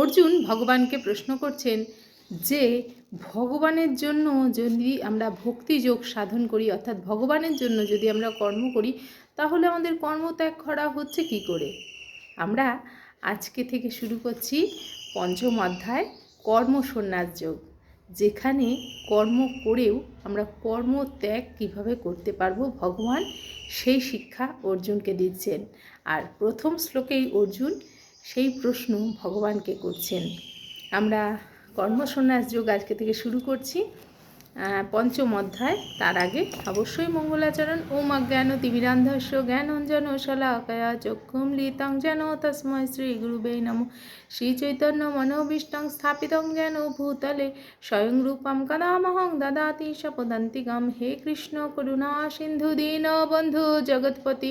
অর্জুন ভগবানকে প্রশ্ন করছেন যে, ভগবানের জন্য যদি আমরা ভক্তিযোগ সাধন করি, অর্থাৎ ভগবানের জন্য যদি আমরা কর্ম করি, তাহলে আমাদের কর্মত্যাগ করা হচ্ছে কি করে? আমরা আজকে থেকে শুরু করছি পঞ্চম অধ্যায় কর্ম সন্ন্যাস যোগ, যেখানে কর্ম করেও আমরা কর্মত্যাগ কীভাবে করতে পারব, ভগবান সেই শিক্ষা অর্জুনকে দিচ্ছেন। আর প্রথম শ্লোকেই অর্জুন সেই প্রশ্ন ভগবানকে করছেন। আমরা কর্মসন্ন্যাস যোগ আজকে থেকে শুরু করছি। পঞ্চম অধ্যায়, তার আগে অবশ্যই মঙ্গলাচরণ। ওম অজ্ঞান তিমিরান্ধস্য জ্ঞানঞ্জন শলাকয়া চক্ষুম লিতং যেন তস্মৈ শ্রী গুরুবে নম। শ্রী চৈতন্য মনোভীষ্টং স্থাপিতং যেন ভূতলে স্বয়ং রূপম কদামহং দদাতি শপদন্তিগম। হে কৃষ্ণ করুণা সিন্ধু দীন বন্ধু জগৎপতি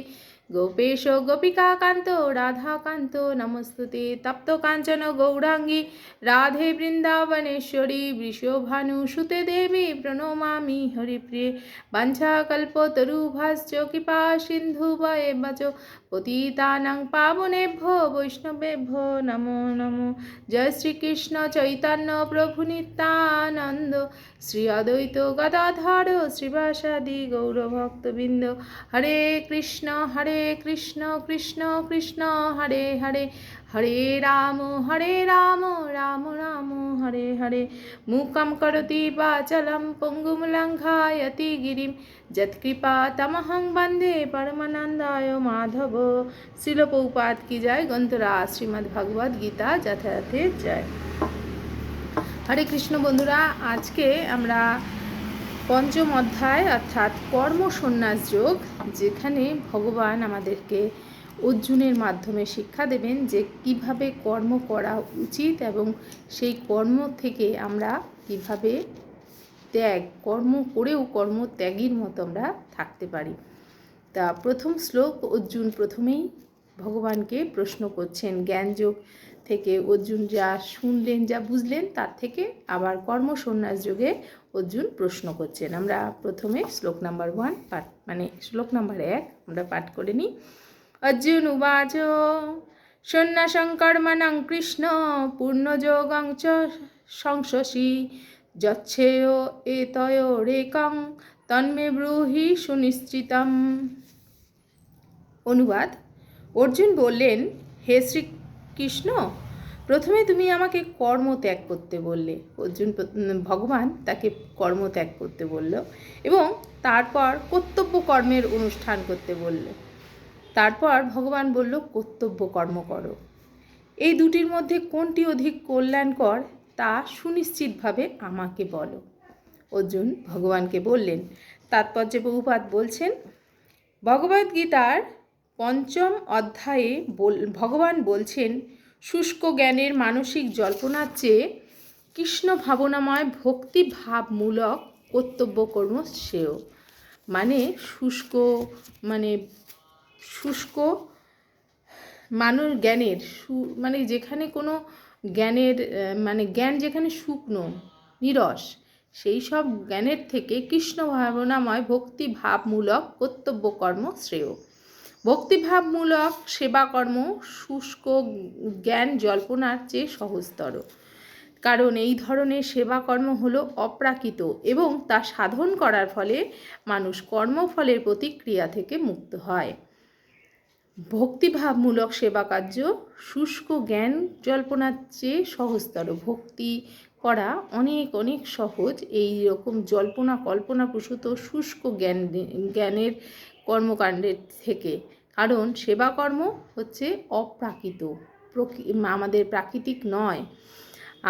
গোপেশ গোপিকাকান্ত রাধাকান্ত নমস্তুতে তপ্ত কাঞ্চন গৌরাঙ্গী রাধে বৃন্দাবনেশ্বরী বৃষভানু সুতে দেবী প্রণমামি হরিপ্রিয়ে বাঞ্ছাকল্পতরুভাশ্চ কৃপা সিন্ধু বচ পতিতানাং পাবনেভ্যো বৈষ্ণবেভ্যো নমো নমো জয় শ্রীকৃষ্ণ চৈতন্য প্রভু নিত্যানন্দ শ্রী অদ্বৈত গদাধর শ্রীবাসাদি গৌরভক্তবৃন্দ হরে কৃষ্ণ হরে কৃষ্ণ কৃষ্ণ কৃষ্ণ, হরে হরে। হরে রাম হরে রাম রাম রাম, হরে হরে। মূকং করতি বাচলম পঙ্গুম লঙ্ঘায়তি গিরিম। যৎকৃপা তমহং বন্দে পরমানন্দায় মাধব। শিলপৌপাত কি যায় গন্তরা শ্রীমদ্ ভগবদ গীতা যথাযথে জয়। হরে কৃষ্ণ বন্ধুরা, আজকে আমরা পঞ্চম অধ্যায় অর্থাৎ কর্ম সন্ন্যাস যোগ, যেখানে ভগবান আমাদেরকে অর্জুনের মাধ্যমে শিক্ষা দেবেন যে কীভাবে কর্ম করা উচিত এবং সেই কর্ম থেকে আমরা কীভাবে ত্যাগ, কর্ম করেও কর্ম ত্যাগীর মতো আমরা থাকতে পারি। তা প্রথম শ্লোক, অর্জুন প্রথমেই ভগবানকে প্রশ্ন করছেন, জ্ঞানযোগ থেকে অর্জুন যা শুনলেন, যা বুঝলেন, তার থেকে আবার কর্ম সন্ন্যাস যোগে অর্জুন প্রশ্ন করছেন। আমরা প্রথমে শ্লোক নাম্বার ওয়ান পাঠ মানে শ্লোক নাম্বার এক আমরা পাঠ করে নিই। অর্জুন উবাচ, সন্ন্যাসং কর্মণং কৃষ্ণ পূর্ণযোগং চ সংশসি যচ্ছেয় এতয় রেকং, তন্মে ব্রূহি সুনিশ্চিতম। অনুবাদ, অর্জুন বললেন, হে শ্রীকৃষ্ণ প্রথমে তুমি আমাকে কর্ম ত্যাগ করতে বললে। অর্জুন ভগবান তাকে কর্ম ত্যাগ করতে বলল এবং তারপর কর্তব্য কর্মের অনুষ্ঠান করতে বলল। তারপর ভগবান বলল, কর্তব্য কর্ম করো। এই দুটির মধ্যে কোনটি অধিক কল্যাণকর তা সুনিশ্চিতভাবে আমাকে বলো। অর্জুন ভগবানকে বললেন, তাৎপর্য বহুপাত বলছেন, ভগবদ্গীতার পঞ্চম অধ্যায়ে ভগবান বলছেন, শুষ্ক জ্ঞানের মানসিক জল্পনার চেয়ে কৃষ্ণ ভাবনাময় ভক্তিভাবমূলক কর্তব্য কর্ম শ্রেয়। মানে শুষ্ক মানে শুষ্ক মানুষ জ্ঞানের সু মানে যেখানে কোনো জ্ঞানের মানে জ্ঞান যেখানে শুকনো, নিরস, সেই সব জ্ঞানের থেকে কৃষ্ণ ভাবনাময় ভক্তিভাবমূলক কর্তব্য কর্ম শ্রেয়। ভক্তিভাবমূলক সেবাকর্ম, শুষ্ক জ্ঞান জল্পনার চেয়ে সহজতর। কারণ এই ধরনের সেবাকর্ম হলো অপ্রাকৃত এবং তা সাধন করার ফলে মানুষ কর্মফলের প্রতিক্রিয়া থেকে মুক্ত হয়। ভক্তিভাবমূলক সেবা কার্য শুষ্ক জ্ঞান জল্পনার চেয়ে সহজতর। ভক্তি করা অনেক অনেক সহজ। এই রকম জল্পনা কল্পনা প্রসূত শুষ্ক জ্ঞান, জ্ঞানের কর্মকাণ্ডের থেকে। কারণ সেবাকর্ম হচ্ছে অপ্রাকৃত, প্রকৃ আমাদের প্রাকৃতিক নয়।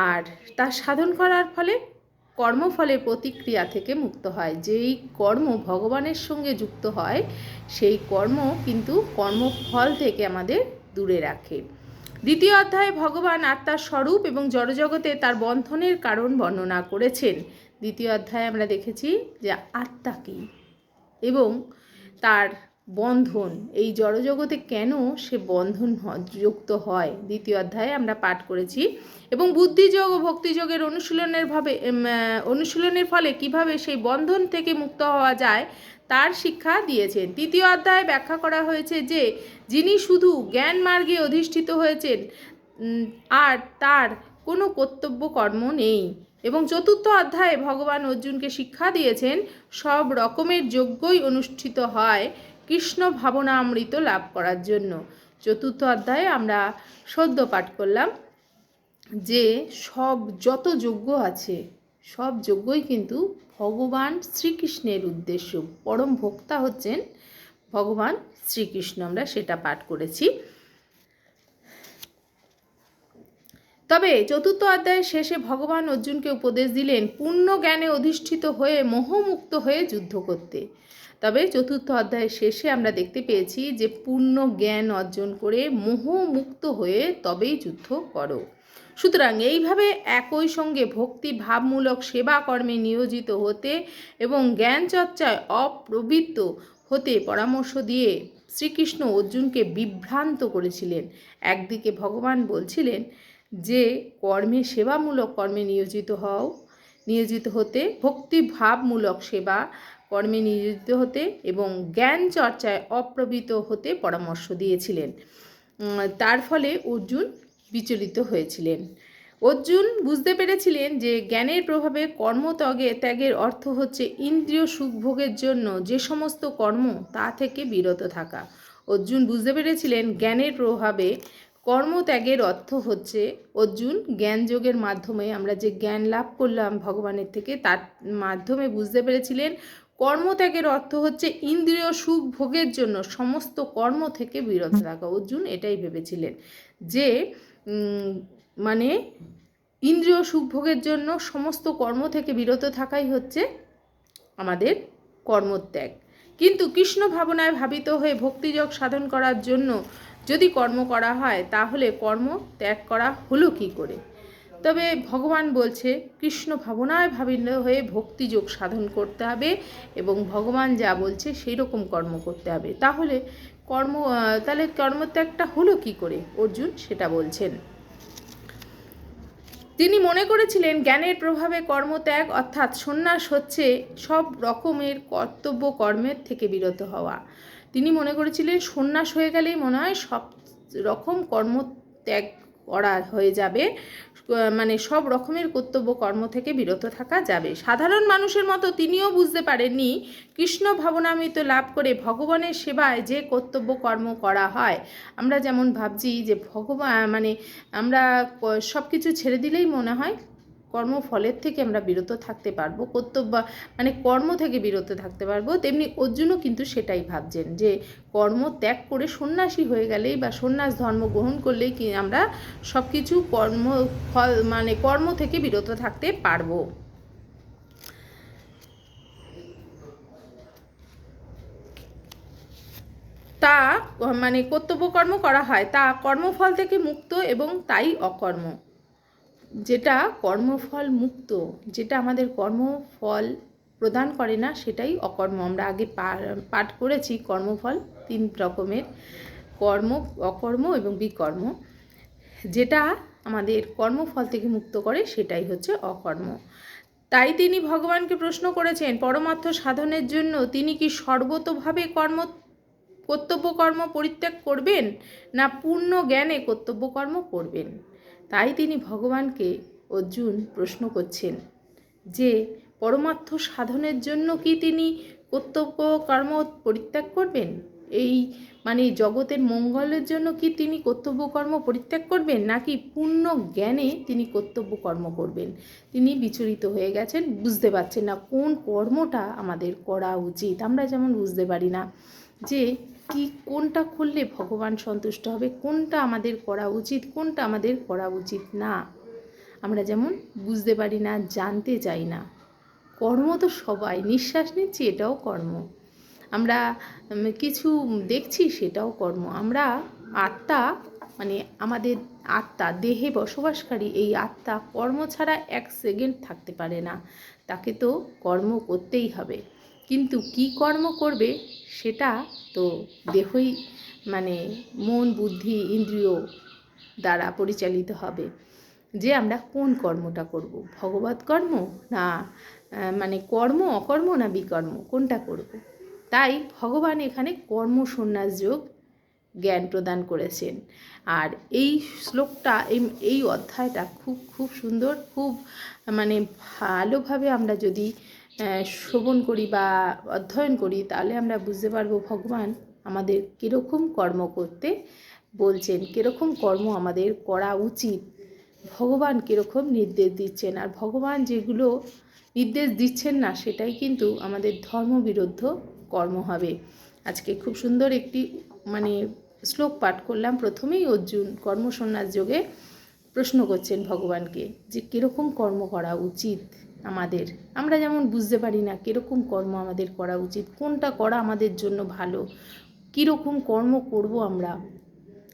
আর তা সাধন করার ফলে কর্মফলের প্রতিক্রিয়া থেকে মুক্ত হয়। যেই কর্ম ভগবানের সঙ্গে যুক্ত হয়, সেই কর্ম কিন্তু কর্মফল থেকে আমাদের দূরে রাখে। দ্বিতীয় অধ্যায়ে ভগবান আত্মার স্বরূপ এবং জড়জগতে তার বন্ধনের কারণ বর্ণনা করেছেন। দ্বিতীয় অধ্যায়ে আমরা দেখেছি যে আত্মা কী এবং তার বন্ধন। এই জড়জগতে কেন সে বন্ধন যুক্ত হয়? দ্বিতীয় অধ্যায়ে আমরা পাঠ করেছি। এবং বুদ্ধিযোগ ও ভক্তিযোগের অনুশীলনের ভাবে অনুশীলনের ফলে কীভাবে সেই বন্ধন থেকে মুক্ত হওয়া যায় তার শিক্ষা দিয়েছেন তৃতীয় অধ্যায়ে ব্যাখ্যা করা হয়েছে যে, যিনি শুধু জ্ঞান মার্গে অধিষ্ঠিত হয়েছেন আর তার কোনো কর্তব্য কর্ম নেই। এবং চতুর্থ অধ্যায়ে ভগবান অর্জুনকে শিক্ষা দিয়েছেন, সব রকমের যজ্ঞই অনুষ্ঠিত হয় কৃষ্ণ ভাবনামৃত লাভ করার জন্য। চতুর্থ অধ্যায়ে আমরা সদ্য পাঠ করলাম যে সব যত যজ্ঞ আছে, সব যজ্ঞই কিন্তু ভগবান শ্রীকৃষ্ণের উদ্দেশ্য। পরম ভোক্তা হচ্ছেন ভগবান শ্রীকৃষ্ণ। আমরা সেটা পাঠ করেছি। তবে চতুর্থ অধ্যায়ের শেষে ভগবান অর্জুনকে উপদেশ দিলেন, পূর্ণ জ্ঞানে অধিষ্ঠিত হয়ে মোহমুক্ত হয়ে যুদ্ধ করতে। তবে চতুর্থ অধ্যায়ের শেষে আমরা দেখতে পেয়েছি যে পূর্ণ জ্ঞান অর্জন করে মোহমুক্ত হয়ে তবেই যুদ্ধ করো। সুতরাং এইভাবে একই সঙ্গে ভক্তি ভাবমূলক সেবা কর্মে নিয়োজিত হতে এবং জ্ঞান চর্চায় অপ্রবৃত্ত হতে পরামর্শ দিয়ে শ্রীকৃষ্ণ অর্জুনকে বিভ্রান্ত করেছিলেন। একদিকে ভগবান বলছিলেন যে কর্মে সেবামূলক কর্মে নিয়োজিত হও। নিয়োজিত হতে ভক্তিভাবমূলক সেবা কর্মে নিয়োজিত হতে এবং জ্ঞান চর্চায় অপ্রবৃত হতে পরামর্শ দিয়েছিলেন। তার ফলে অর্জুন বিচলিত হয়েছিলেন। অর্জুন বুঝতে পেরেছিলেন যে জ্ঞানের প্রভাবে কর্মত্যাগে, ত্যাগের অর্থ হচ্ছে ইন্দ্রিয় সুখভোগের জন্য যে সমস্ত কর্ম তা থেকে বিরত থাকা। অর্জুন বুঝতে পেরেছিলেন জ্ঞানের প্রভাবে কর্মত্যাগের অর্থ হচ্ছে, অর্জুন জ্ঞানযোগের মাধ্যমে আমরা যে জ্ঞান লাভ করলাম ভগবানের থেকে, তার মাধ্যমে বুঝতে পেরেছিলেন, কর্মত্যাগের অর্থ হচ্ছে ইন্দ্রিয় সুখ ভোগের জন্য সমস্ত কর্ম থেকে বিরত থাকা। অর্জুন এটাই ভেবেছিলেন যে মানে ইন্দ্রিয় সুখ ভোগের জন্য সমস্ত কর্ম থেকে বিরত থাকাই হচ্ছে আমাদের কর্মত্যাগ। কিন্তু কৃষ্ণ ভাবনায় ভাবিত হয়ে ভক্তিযোগ সাধন করার জন্য যদি কর্ম করা হয়, তাহলে কর্ম ত্যাগ করা হলো কি করে? তবে ভগবান বলছে, কৃষ্ণ ভাবনায় ভাবিত হয়ে ভক্তিযোগ সাধন করতে হবে এবং ভগবান যা বলছে সেই রকম কর্ম করতে হবে। তাহলে কর্ম তাহলে কর্মত্যাগটা হলো কি করে? অর্জুন সেটা বলছেন। তিনি মনে করেছিলেন, জ্ঞানের প্রভাবে কর্মত্যাগ অর্থাৎ সন্ন্যাস হচ্ছে সব রকমের কর্তব্য কর্মের থেকে বিরত হওয়া। তিনি মনে করেছিলেন, সন্ন্যাস হয়ে গেলেই মনে হয় সব রকম কর্ম ত্যাগ করা হয়ে যাবে। মানে সব রকমের কর্তব্য কর্ম থেকে বিরত থাকা যাবে। সাধারণ মানুষের মতো তিনিও বুঝতে পারেননি, কৃষ্ণ ভাবনামৃত লাভ করে ভগবানের সেবায় যে কর্তব্য কর্ম করা হয়। আমরা যেমন ভাবছি যে ভগবান মানে আমরা সব কিছু ছেড়ে দিলেই মনে হয় কর্মফলের থেকে আমরা বিরত থাকতে পারব, কর্তব্য মানে কর্ম থেকে বিরত থাকতে পারব, তেমনি অর্জুনও কিন্তু সেটাই ভাবছেন যে কর্ম ত্যাগ করে সন্ন্যাসী হয়ে গেলেই বা সন্ন্যাস ধর্ম গ্রহণ করলেই কি আমরা সব কিছু কর্ম ফল মানে কর্ম থেকে বিরত থাকতে পারব। তা মানে কর্তব্য কর্ম করা হয়, তা কর্মফল থেকে মুক্ত এবং তাই অকর্ম। যেটা কর্মফল মুক্ত, যেটা আমাদের কর্মফল প্রদান করে না, সেটাই অকর্ম। আমরা আগে পাঠ করেছি কর্মফল, তিন রকমের, কর্ম, অকর্ম এবং বিকর্ম। যেটা আমাদের কর্মফল থেকে মুক্ত করে, সেটাই হচ্ছে অকর্ম। তাই তিনি ভগবানকে প্রশ্ন করেছেন, পরমার্থ সাধনের জন্য তিনি কি সর্বতোভাবে কর্ম কর্তব্য কর্ম পরিত্যাগ করবেন, না পূর্ণ জ্ঞানে কর্তব্য কর্ম করবেন? তাই তিনি ভগবানকে অর্জুন প্রশ্ন করছেন যে, পরমার্থ সাধনের জন্য কি তিনি কর্তব্য কর্ম পরিত্যাগ করবেন? এই মানে জগতের মঙ্গলের জন্য কি তিনি কর্তব্য কর্ম পরিত্যাগ করবেন? নাকি পূর্ণ জ্ঞানে তিনি কর্তব্য কর্ম করবেন? তিনি বিচলিত হয়ে গেছেন, বুঝতে পারছেন না কোন কর্মটা আমাদের করা উচিত। আমরা যেমন বুঝতে পারি না যে কি কোনটা করলে ভগবান সন্তুষ্ট হবে? কোনটা আমাদের করা উচিত? কোনটা আমাদের করা উচিত না? আমরা যেমন বুঝতে পারি না, জানতে চাই না। কর্ম তো সবাই, নিঃশ্বাস নিচ্ছি এটাও কর্ম। আমরা কিছু দেখছি সেটাও কর্ম। আমরা আত্মা মানে আমাদের আত্মা, দেহে বসবাসকারী এই আত্মা কর্ম ছাড়া এক সেকেন্ড থাকতে পারে না। তাকে তো কর্ম করতেই হবে। কিন্তু কি কর্ম করবে সেটা তো দেহই মানে মন, বুদ্ধি, ইন্দ্রিয় দ্বারা পরিচালিত হবে। যে আমরা কোন কর্মটা করব? ভগবত কর্ম না মানে কর্ম, অকর্ম না বিকর্ম? কোনটা করব? তাই ভগবান এখানে কর্ম সন্ন্যাস যোগ জ্ঞান প্রদান করেছেন। আর এই শ্লোকটা, এই এই অধ্যায়টা খুব খুব সুন্দর, খুব মানে ভালোভাবে আমরা যদি শ্রবণ করি বা অধ্যয়ন করি, তাহলে আমরা বুঝতে পারব ভগবান আমাদের কীরকম কর্ম করতে বলছেন, কীরকম কর্ম আমাদের করা উচিত। ভগবান কীরকম নির্দেশ দিচ্ছেন, আর ভগবান যেগুলো নির্দেশ দিচ্ছেন না, সেটাই কিন্তু আমাদের ধর্মবিরুদ্ধ কর্ম হবে। আজকে খুব সুন্দর একটি মানে শ্লোক পাঠ করলাম। প্রথমেই অর্জুন কর্মসন্ন্যাস যোগে প্রশ্ন করছেন ভগবানকে যে, কীরকম কর্ম করা উচিত আমাদের? আমরা যেমন বুঝতে পারি না কীরকম কর্ম আমাদের করা উচিত, কোনটা করা আমাদের জন্য ভালো, কীরকম কর্ম করব আমরা?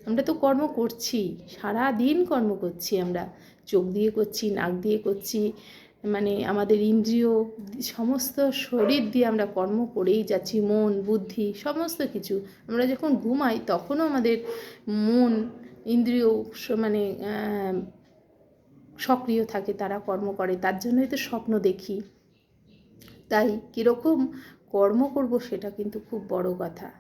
আমরা তো কর্ম করছি সারা দিন কর্ম করছি আমরা। চোখ দিয়ে করছি, নাক দিয়ে করছি মানে আমাদের ইন্দ্রিয় সমস্ত শরীর দিয়ে আমরা কর্ম করেই যাচ্ছি, মন, বুদ্ধি, সমস্ত কিছু। আমরা যখন ঘুমাই তখনও আমাদের মন, ইন্দ্রিয় মানে সক্রিয় থাকে, তারা কর্ম করে, তার জন্যই তো স্বপ্ন দেখি। তাই কীরকম কর্ম করব সেটা কিন্তু খুব বড় কথা।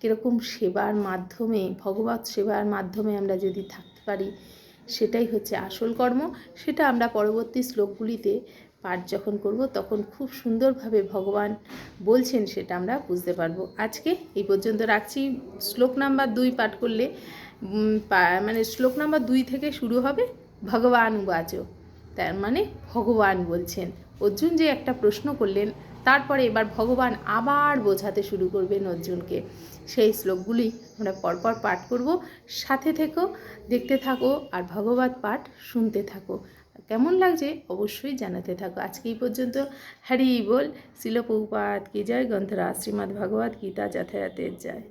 কীরকম সেবার মাধ্যমে, ভগবত সেবার মাধ্যমে আমরা যদি থাকতে পারি সেটাই হচ্ছে আসল কর্ম। সেটা আমরা পরবর্তী শ্লোকগুলিতে পাঠ যখন করব, তখন খুব সুন্দরভাবে ভগবান বলছেন সেটা আমরা বুঝতে পারব। আজকে এই পর্যন্ত রাখছি। শ্লোক নাম্বার দুই পাঠ করলে মানে শ্লোক নাম্বার দুই থেকে শুরু হবে ভগবান উবাচ। তার মানে ভগবান বলছেন। অর্জুন যে একটা প্রশ্ন করলেন তারপরে এবার ভগবান আবার বোঝাতে শুরু করবে নজরুলকে সেই শ্লোকগুলি আমরা পরপর পাঠ করব। সাথে থেকো, দেখতে থাকো আর ভগবত পাঠ শুনতে থাকো। কেমন লাগছে অবশ্যই জানাতে থাকো। আজকে এই পর্যন্ত। হ্যারি বল। শিলপ্রপাত কি জয়? গ্রন্থরা শ্রীমদ্ ভগবত গীতা যথাযথের জয়।